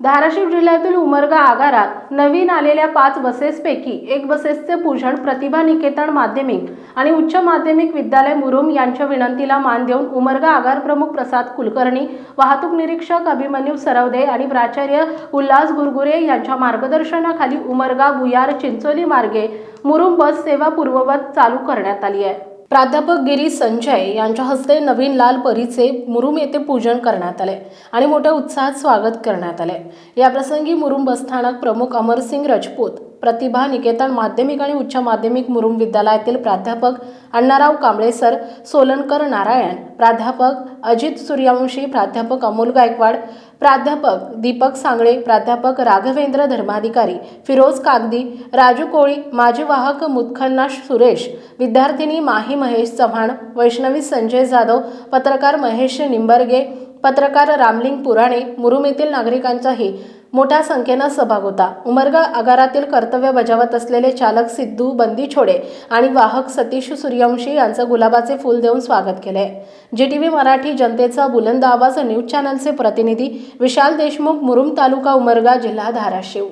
धाराशिव जिल्ह्यातील उमरगा आगारात नवीन आलेल्या पाच बसेसपैकी एक बसेसचे पूजन प्रतिभा निकेतन माध्यमिक आणि उच्च माध्यमिक विद्यालय मुरुम यांच्या विनंतीला मान देऊन उमरगा आगार प्रमुख प्रसाद कुलकर्णी वाहतूक निरीक्षक अभिमन्यू सरवदे आणि प्राचार्य उल्हास गुरगुरे यांच्या मार्गदर्शनाखाली उमरगा भुयार चिंचोली मार्गे मुरुम बस सेवा पूर्ववत चालू करण्यात आली आहे. प्राध्यापक गिरी संजय यांच्या हस्ते नवीन लाल परीचे मुरुम येथे पूजन करण्यात आले आणि मोठ्या उत्साहात स्वागत करण्यात आले. याप्रसंगी मुरुम बसस्थानक प्रमुख अमरसिंग रजपूत प्रतिभा निकेतन माध्यमिक आणि उच्च माध्यमिक मुरुम विद्यालयातील प्राध्यापक अण्णाराव कांबळे सर सोलनकर नारायण प्राध्यापक अजित सूर्यवंशी प्राध्यापक अमोल गायकवाड प्राध्यापक दीपक सांगळे प्राध्यापक राघवेंद्र धर्माधिकारी फिरोज कागदी राजू कोळी माजी वाहक मुत्खन्ना सुरेश विद्यार्थिनी माही महेश चव्हाण वैष्णवी संजय जाधव पत्रकार महेश निंबर्गे पत्रकार रामलिंग पुराणे मुरुम येथील नागरिकांचाही मोठ्या संख्येनं सहभाग होता. उमरगा आगारातील कर्तव्य बजावत असलेले चालक सिद्धू बंदी छोडे आणि वाहक सतीश सूर्यवंशी यांचं गुलाबाचे फूल देऊन स्वागत केले जी टी व्ही मराठी जनतेचा बुलंद आवाज न्यूज चॅनलचे प्रतिनिधी विशाल देशमुख मुरुम तालुका उमरगा जिल्हा धाराशिव.